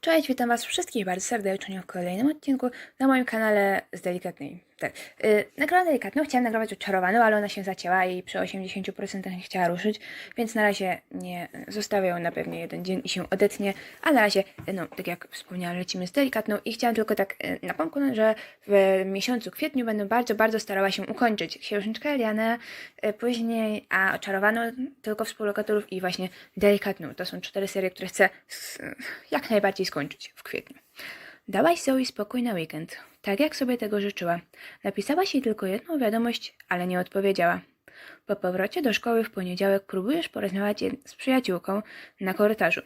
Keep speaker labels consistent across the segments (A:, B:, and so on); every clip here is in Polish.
A: Cześć, witam Was wszystkich bardzo serdecznie w kolejnym odcinku na moim kanale z delikatnej. Tak, yy, nagrałam delikatną, chciałam nagrywać odczarowaną, ale ona się zacięła i przy 80% nie chciała ruszyć, więc na razie nie zostawię ją na pewnie jeden dzień i się odetnie, a na razie, no tak jak wspomniałam, lecimy z delikatną i chciałam tylko tak yy, napomknąć, że w miesiącu kwietniu będę bardzo, bardzo starała się ukończyć Księżniczkę Elianę, yy, później, a oczarowaną tylko współlokatorów i właśnie delikatną. To są cztery serie, które chcę s- jak najbardziej skończyć w kwietniu. Dałaś Zoe spokój na weekend, tak jak sobie tego życzyła. Napisałaś jej tylko jedną wiadomość, ale nie odpowiedziała. Po powrocie do szkoły w poniedziałek próbujesz porozmawiać z przyjaciółką na korytarzu.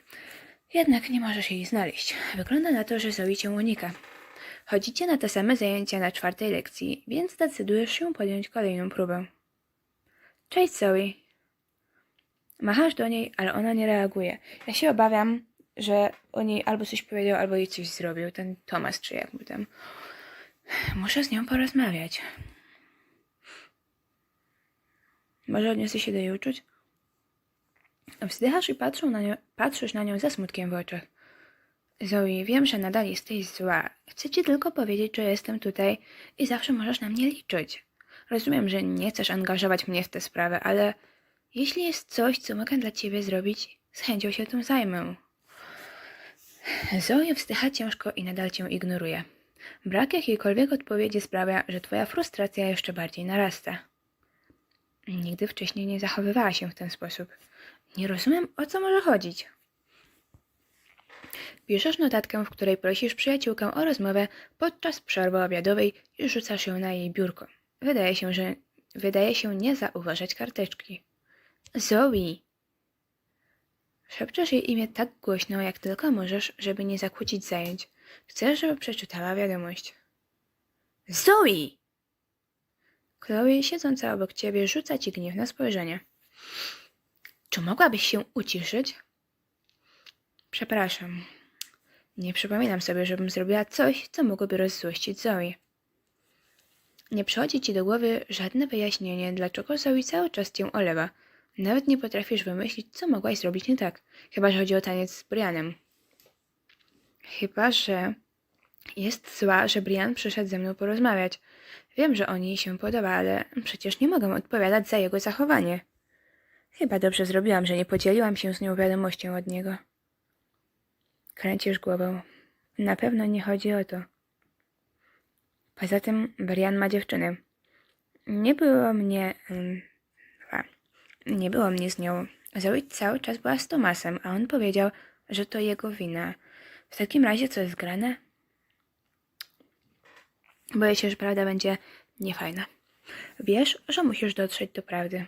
A: Jednak nie możesz jej znaleźć. Wygląda na to, że Zoe cię unika. Chodzicie na te same zajęcia na czwartej lekcji, więc decydujesz się podjąć kolejną próbę. Cześć Zoe. Machasz do niej, ale ona nie reaguje. Ja się obawiam, że o niej albo coś powiedział, albo jej coś zrobił. Ten Tomas, czy jak mu tam. Muszę z nią porozmawiać. Może odniosę się do jej uczuć? Wzdychasz i patrzą na nią, patrzysz na nią ze smutkiem w oczach. Zoe, wiem, że nadal jesteś zła. Chcę ci tylko powiedzieć, że jestem tutaj i zawsze możesz na mnie liczyć. Rozumiem, że nie chcesz angażować mnie w tę sprawę, ale jeśli jest coś, co mogę dla ciebie zrobić, z chęcią się tym zajmę. Zoe wzdycha ciężko i nadal cię ignoruje. Brak jakiejkolwiek odpowiedzi sprawia, że twoja frustracja jeszcze bardziej narasta. Nigdy wcześniej nie zachowywała się w ten sposób. Nie rozumiem, o co może chodzić. Piszesz notatkę, w której prosisz przyjaciółkę o rozmowę podczas przerwy obiadowej i rzucasz ją na jej biurko. Wydaje się, że wydaje się nie zauważać karteczki. Zoe! Szepczesz jej imię tak głośno, jak tylko możesz, żeby nie zakłócić zajęć. Chcesz, żeby przeczytała wiadomość. Zoe! Chloe, siedząca obok ciebie, rzuca ci gniewne spojrzenie. Czy mogłabyś się uciszyć? Przepraszam. Nie przypominam sobie, żebym zrobiła coś, co mogłoby rozzłościć Zoe. Nie przychodzi ci do głowy żadne wyjaśnienie, dlaczego Zoe cały czas cię olewa. Nawet nie potrafisz wymyślić, co mogłaś zrobić nie tak. Chyba, że chodzi o taniec z Brianem. Chyba, że jest zła, że Brian przyszedł ze mną porozmawiać. Wiem, że on jej się podoba, ale przecież nie mogę odpowiadać za jego zachowanie. Chyba dobrze zrobiłam, że nie podzieliłam się z nią wiadomością od niego. Kręcisz głową. Na pewno nie chodzi o to. Poza tym Brian ma dziewczynę. Nie było mnie... a, nie było mnie z nią. Zoe cały czas była z Tomasem, a on powiedział, że to jego wina. W takim razie co jest grane? Boję się, że prawda będzie niefajna. Wiesz, że musisz dotrzeć do prawdy.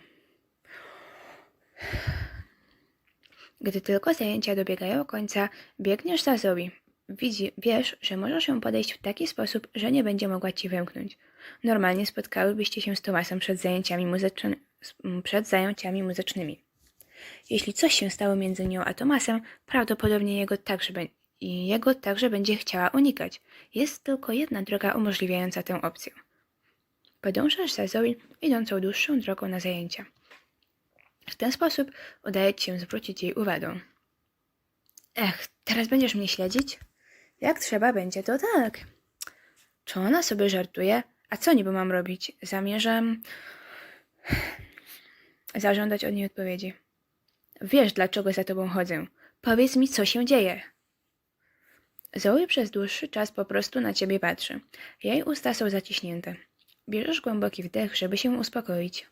A: Gdy tylko zajęcia dobiegają końca, biegniesz za Zoe. Widzi, wiesz, że możesz ją podejść w taki sposób, że nie będzie mogła ci wymknąć. Normalnie spotkałybyście się z Tomasem przed zajęciami, muzyczny, przed zajęciami muzycznymi. Jeśli coś się stało między nią a Tomasem, prawdopodobnie jego także, jego także będzie chciała unikać. Jest tylko jedna droga umożliwiająca tę opcję. Podążasz za Zoe, idącą dłuższą drogą na zajęcia. W ten sposób udaje ci się zwrócić jej uwagę. Ech, teraz będziesz mnie śledzić? Jak trzeba będzie, to tak. Czy ona sobie żartuje? A co niby mam robić? Zamierzam zażądać od niej odpowiedzi. Wiesz, dlaczego za tobą chodzę. Powiedz mi, co się dzieje. Zoe przez dłuższy czas po prostu na ciebie patrzy. Jej usta są zaciśnięte. Bierzesz głęboki wdech, żeby się uspokoić.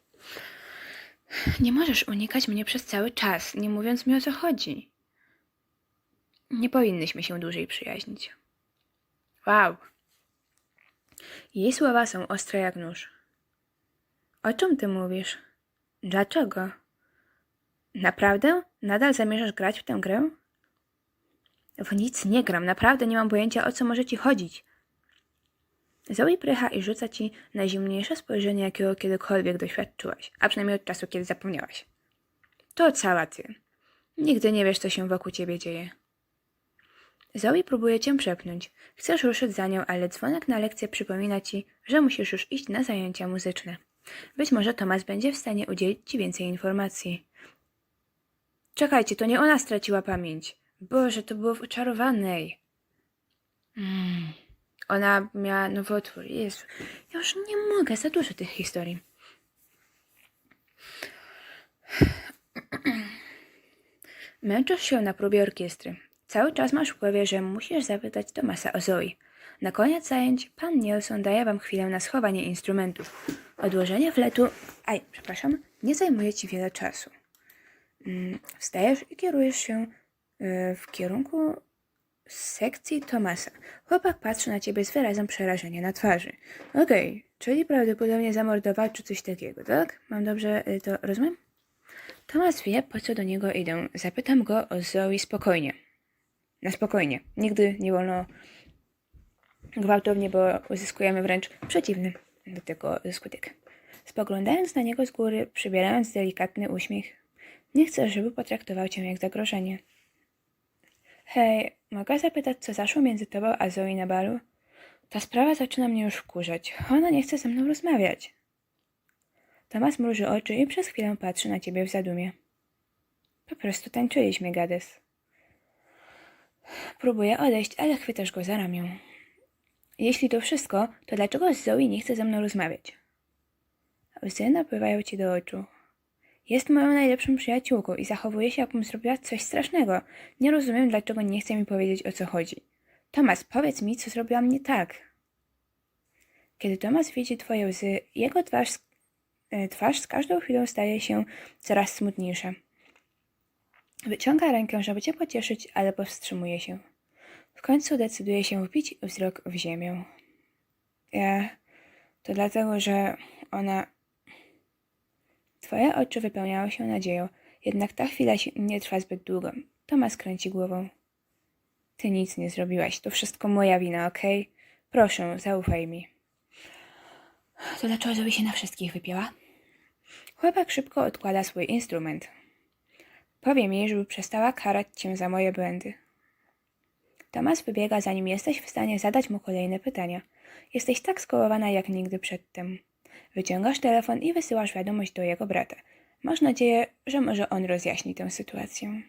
A: Nie możesz unikać mnie przez cały czas, nie mówiąc mi o co chodzi. Nie powinnyśmy się dłużej przyjaźnić. Wow. Jej słowa są ostre jak nóż. O czym ty mówisz? Dlaczego? Naprawdę? Nadal zamierzasz grać w tę grę? W nic nie gram, naprawdę nie mam pojęcia o co może ci chodzić. Zoe prycha i rzuca ci najzimniejsze spojrzenie, jakiego kiedykolwiek doświadczyłaś, a przynajmniej od czasu, kiedy zapomniałaś. To cała ty. Nigdy nie wiesz, co się wokół ciebie dzieje. Zoe próbuje cię przepchnąć. Chcesz ruszyć za nią, ale dzwonek na lekcję przypomina ci, że musisz już iść na zajęcia muzyczne. Być może Tomas będzie w stanie udzielić ci więcej informacji. Czekajcie, to nie ona straciła pamięć. Boże, to było w oczarowanej. Mm. Ona miała nowotwór. Jezu, ja już nie mogę, za dużo tych historii. Męczysz się na próbie orkiestry. Cały czas masz w głowie, że musisz zapytać Tomasa o Zoe. Na koniec zajęć pan Nielson daje wam chwilę na schowanie instrumentów. Odłożenie fletu, aj, przepraszam, nie zajmuje ci wiele czasu. Mm, Wstajesz i kierujesz się y, w kierunku sekcji Tomasa. Chłopak patrzy na ciebie z wyrazem przerażenia na twarzy. Okej, czyli prawdopodobnie zamordował czy coś takiego, tak? Mam dobrze y, to rozumiem? Tomas wie, po co do niego idę. Zapytam go o Zoe spokojnie. Na spokojnie. Nigdy nie wolno gwałtownie, bo uzyskujemy wręcz przeciwny do tego skutek. Spoglądając na niego z góry, przybierając delikatny uśmiech, nie chcę, żeby potraktował cię jak zagrożenie. Hej, mogę zapytać, co zaszło między tobą a Zoe na balu? Ta sprawa zaczyna mnie już wkurzać. Ona nie chce ze mną rozmawiać. Tomas mruży oczy i przez chwilę patrzy na ciebie w zadumie. Po prostu tańczyliśmy, Gades. Próbuję odejść, ale chwytasz go za ramię. Jeśli to wszystko, to dlaczego Zoe nie chce ze mną rozmawiać? Łzy napływają ci do oczu. Jest moją najlepszą przyjaciółką i zachowuje się, jakbym zrobiła coś strasznego. Nie rozumiem, dlaczego nie chce mi powiedzieć, o co chodzi. Tomas, powiedz mi, co zrobiłam nie tak. Kiedy Tomas widzi twoje łzy, jego twarz, e, twarz z każdą chwilą staje się coraz smutniejsza. Wyciąga rękę, żeby cię pocieszyć, ale powstrzymuje się. W końcu decyduje się wbić wzrok w ziemię. Ja... To dlatego, że ona... Twoje oczy wypełniają się nadzieją, jednak ta chwila nie trwa zbyt długo. Tomas kręci głową. Ty nic nie zrobiłaś, to wszystko moja wina, okej? Proszę, zaufaj mi. To dlaczego żeby się na wszystkich wypięła? Chłopak szybko odkłada swój instrument. Powiem jej, żeby przestała karać cię za moje błędy. Tomas wybiega, zanim jesteś w stanie zadać mu kolejne pytania. Jesteś tak skołowana jak nigdy przedtem. Wyciągasz telefon i wysyłasz wiadomość do jego brata. Masz nadzieję, że może on rozjaśni tę sytuację.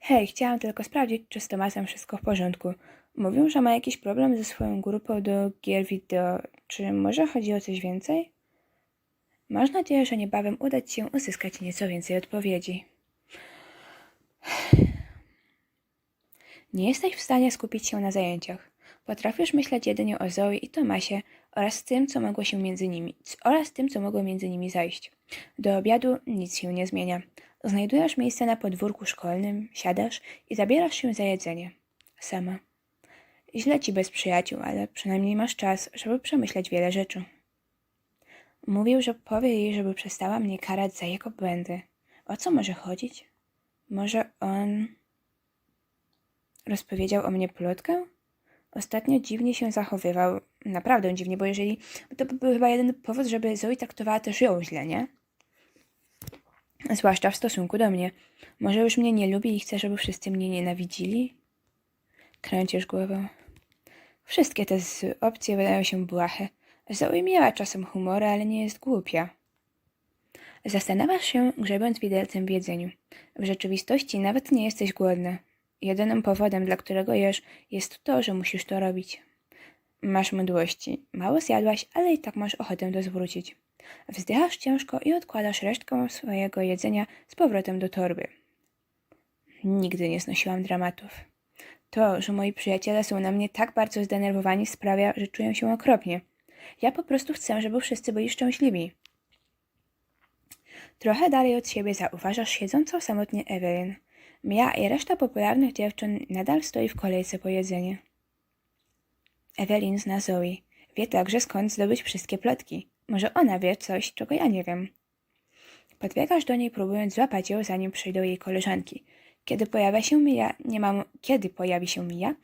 A: Hej, chciałam tylko sprawdzić, czy z Tomasem wszystko w porządku. Mówił, że ma jakiś problem ze swoją grupą do gier wideo. Czy może chodzi o coś więcej? Masz nadzieję, że niebawem uda ci się uzyskać nieco więcej odpowiedzi. Nie jesteś w stanie skupić się na zajęciach. Potrafisz myśleć jedynie o Zoe i Tomasie oraz tym, co mogło się między nimi, oraz tym, co mogło między nimi zajść. Do obiadu nic się nie zmienia. Znajdujesz miejsce na podwórku szkolnym, siadasz i zabierasz się za jedzenie. Sama. Źle ci bez przyjaciół, ale przynajmniej masz czas, żeby przemyśleć wiele rzeczy. Mówił, że powie jej, żeby przestała mnie karać za jego błędy. O co może chodzić? Może on rozpowiedział o mnie plotkę? Ostatnio dziwnie się zachowywał. Naprawdę dziwnie, bo jeżeli... To by był chyba jeden powód, żeby Zoe traktowała też ją źle, nie? Zwłaszcza w stosunku do mnie. Może już mnie nie lubi i chce, żeby wszyscy mnie nienawidzili? Kręcisz głową. Wszystkie te opcje wydają się błahe. Zoe miała czasem humor, ale nie jest głupia. Zastanawiasz się, grzebiąc widelcem w jedzeniu. W rzeczywistości nawet nie jesteś głodna. Jedynym powodem, dla którego jesz, jest to, że musisz to robić. Masz mdłości. Mało zjadłaś, ale i tak masz ochotę to zwrócić. Wzdychasz ciężko i odkładasz resztkę swojego jedzenia z powrotem do torby. Nigdy nie znosiłam dramatów. To, że moi przyjaciele są na mnie tak bardzo zdenerwowani, sprawia, że czuję się okropnie. Ja po prostu chcę, żeby wszyscy byli szczęśliwi. Trochę dalej od siebie zauważasz siedzącą samotnie Evelyn. Mia i reszta popularnych dziewczyn nadal stoi w kolejce po jedzenie. Evelyn zna Zoe. Wie także skąd zdobyć wszystkie plotki. Może ona wie coś, czego ja nie wiem. Podbiegasz do niej, próbując złapać ją, zanim przyjdą jej koleżanki. Kiedy pojawia się Mia, nie ma, kiedy pojawi się Mia,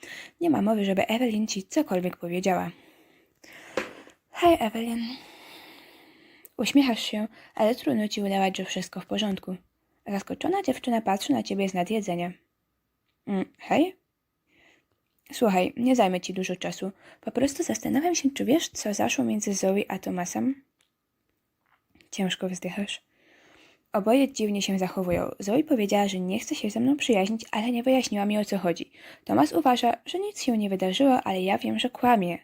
A: nie ma mowy, żeby Evelyn ci cokolwiek powiedziała. Hej, Evelyn. Uśmiechasz się, ale trudno ci udawać, że wszystko w porządku. Zaskoczona dziewczyna patrzy na ciebie z nadjedzenia. Mm, hej? Słuchaj, nie zajmę ci dużo czasu. Po prostu zastanawiam się, czy wiesz, co zaszło między Zoe a Tomasem? Ciężko wzdychasz. Oboje dziwnie się zachowują. Zoe powiedziała, że nie chce się ze mną przyjaźnić, ale nie wyjaśniła mi o co chodzi. Tomas uważa, że nic się nie wydarzyło, ale ja wiem, że kłamie.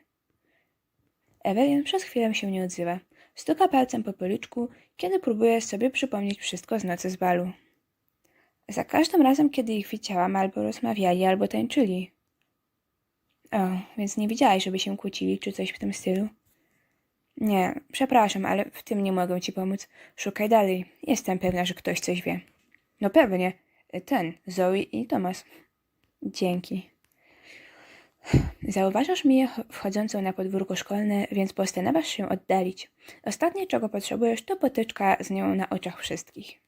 A: Ewelin przez chwilę się nie odzywa. Stuka palcem po policzku, kiedy próbuje sobie przypomnieć wszystko z nocy z balu. Za każdym razem, kiedy ich widziałam, albo rozmawiali, albo tańczyli. O, więc nie widziałaś, żeby się kłócili, czy coś w tym stylu? Nie, przepraszam, ale w tym nie mogę ci pomóc. Szukaj dalej. Jestem pewna, że ktoś coś wie. No pewnie. Ten, Zoe i Tomas. Dzięki. Zauważasz mnie wchodzącą na podwórko szkolne, więc postanowisz się oddalić. Ostatnie, czego potrzebujesz, to potyczka z nią na oczach wszystkich.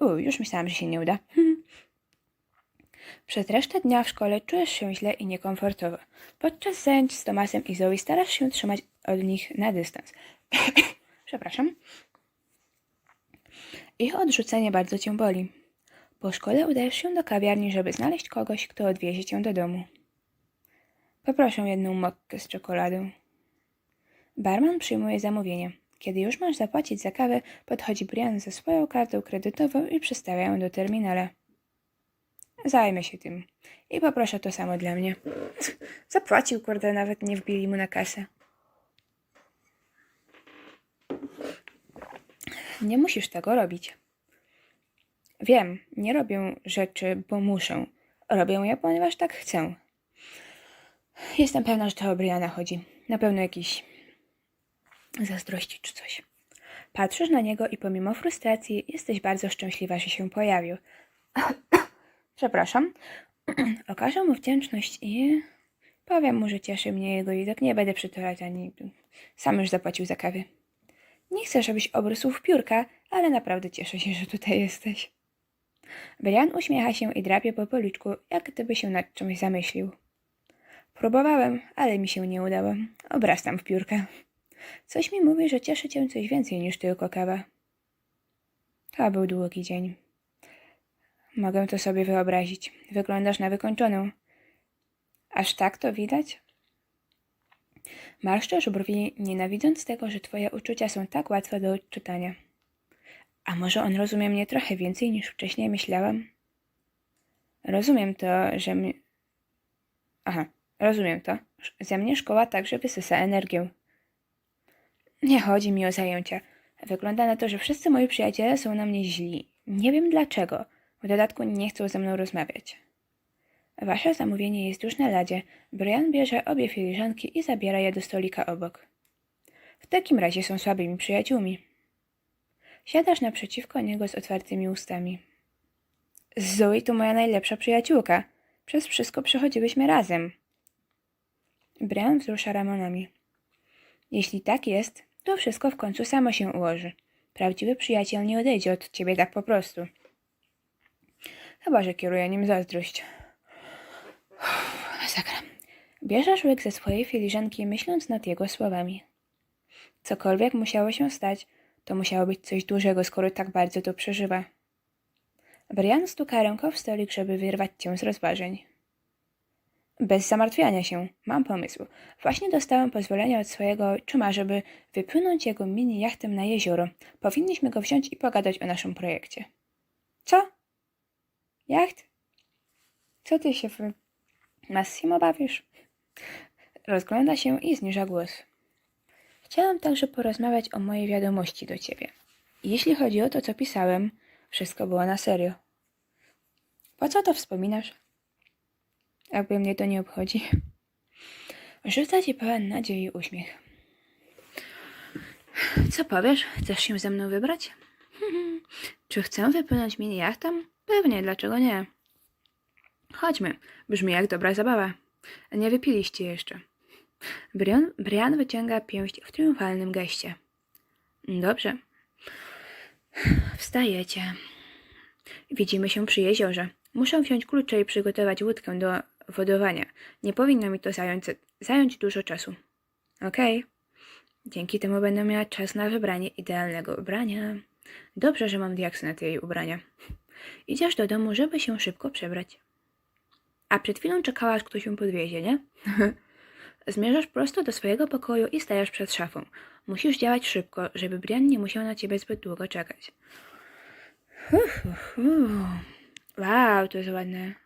A: U, już myślałam, że się nie uda. Przez resztę dnia w szkole czujesz się źle i niekomfortowo. Podczas zajęć z Tomasem i Zoe starasz się trzymać od nich na dystans. Przepraszam. Ich odrzucenie bardzo cię boli. Po szkole udajesz się do kawiarni, żeby znaleźć kogoś, kto odwiezie cię do domu. Poproszę jedną mokkę z czekoladą. Barman przyjmuje zamówienie. Kiedy już masz zapłacić za kawę, podchodzi Brian ze swoją kartą kredytową i przystawia ją do terminala. Zajmę się tym. I poproszę to samo dla mnie. Zapłacił, kurde, nawet nie wbili mu na kasę. Nie musisz tego robić. Wiem, nie robię rzeczy, bo muszę. Robię je, ponieważ tak chcę. Jestem pewna, że to o Briana chodzi. Na pewno jakiś zazdrości czy coś. Patrzysz na niego i pomimo frustracji jesteś bardzo szczęśliwa, że się pojawił. Przepraszam. Okażę mu wdzięczność i powiem mu, że cieszy mnie jego widok. Nie będę przytulać ani sam już zapłacił za kawę. Nie chcę, żebyś obrósł w piórka, ale naprawdę cieszę się, że tutaj jesteś. Brian uśmiecha się i drapie po policzku, jak gdyby się nad czymś zamyślił. Próbowałem, ale mi się nie udało. Obrastam w piórka. Coś mi mówi, że cieszy cię coś więcej niż tylko kawa. To był długi dzień. Mogę to sobie wyobrazić. Wyglądasz na wykończoną. Aż tak to widać? Marszczysz brwi, nienawidząc tego, że twoje uczucia są tak łatwe do odczytania. A może on rozumie mnie trochę więcej niż wcześniej myślałam? Rozumiem to, że. Aha, rozumiem to. Ze mnie szkoła także wysysa energię. Nie chodzi mi o zajęcia. Wygląda na to, że wszyscy moi przyjaciele są na mnie źli. Nie wiem dlaczego. W dodatku nie chcą ze mną rozmawiać. Wasze zamówienie jest już na ladzie. Brian bierze obie filiżanki i zabiera je do stolika obok. W takim razie są słabymi przyjaciółmi. Siadasz naprzeciwko niego z otwartymi ustami. Zoe to moja najlepsza przyjaciółka. Przez wszystko przechodziłyśmy razem. Brian wzrusza ramionami. Jeśli tak jest, to wszystko w końcu samo się ułoży. Prawdziwy przyjaciel nie odejdzie od ciebie tak po prostu. Chyba, że kieruje nim zazdrość. Uff, Masakra. Bierzesz łyk ze swojej filiżanki, myśląc nad jego słowami. Cokolwiek musiało się stać, to musiało być coś dużego, skoro tak bardzo to przeżywa. Brian stuka ręką w stolik, żeby wyrwać cię z rozważań. Bez zamartwiania się, mam pomysł. Właśnie dostałem pozwolenie od swojego czuma, żeby wypłynąć jego mini jachtem na jezioro. Powinniśmy go wziąć i pogadać o naszym projekcie. Co? Jacht? Co ty się w Massimo bawisz? Rozgląda się i zniża głos. Chciałam także porozmawiać o mojej wiadomości do ciebie. Jeśli chodzi o to, co pisałem, wszystko było na serio. Po co to wspominasz? Jakby mnie to nie obchodzi. Rzuca ci pełen nadziei uśmiech. Co powiesz? Chcesz się ze mną wybrać? Czy chcę wypłynąć mini jachtem? Pewnie, dlaczego nie? Chodźmy. Brzmi jak dobra zabawa. Nie wypiliście jeszcze. Brian, Brian wyciąga pięść w triumfalnym geście. Dobrze. Wstajecie. Widzimy się przy jeziorze. Muszę wziąć klucze i przygotować łódkę do wodowania. Nie powinno mi to zająć, zająć dużo czasu. Okej. Dzięki temu będę miała czas na wybranie idealnego ubrania. Dobrze, że mam diaksy na tej ubrania. Idziesz do domu, żeby się szybko przebrać. A przed chwilą czekałaś, kto się podwiezie, nie? Zmierzasz prosto do swojego pokoju i stajesz przed szafą. Musisz działać szybko, żeby Brian nie musiał na ciebie zbyt długo czekać. Hu, hu, hu. Wow, to jest ładne.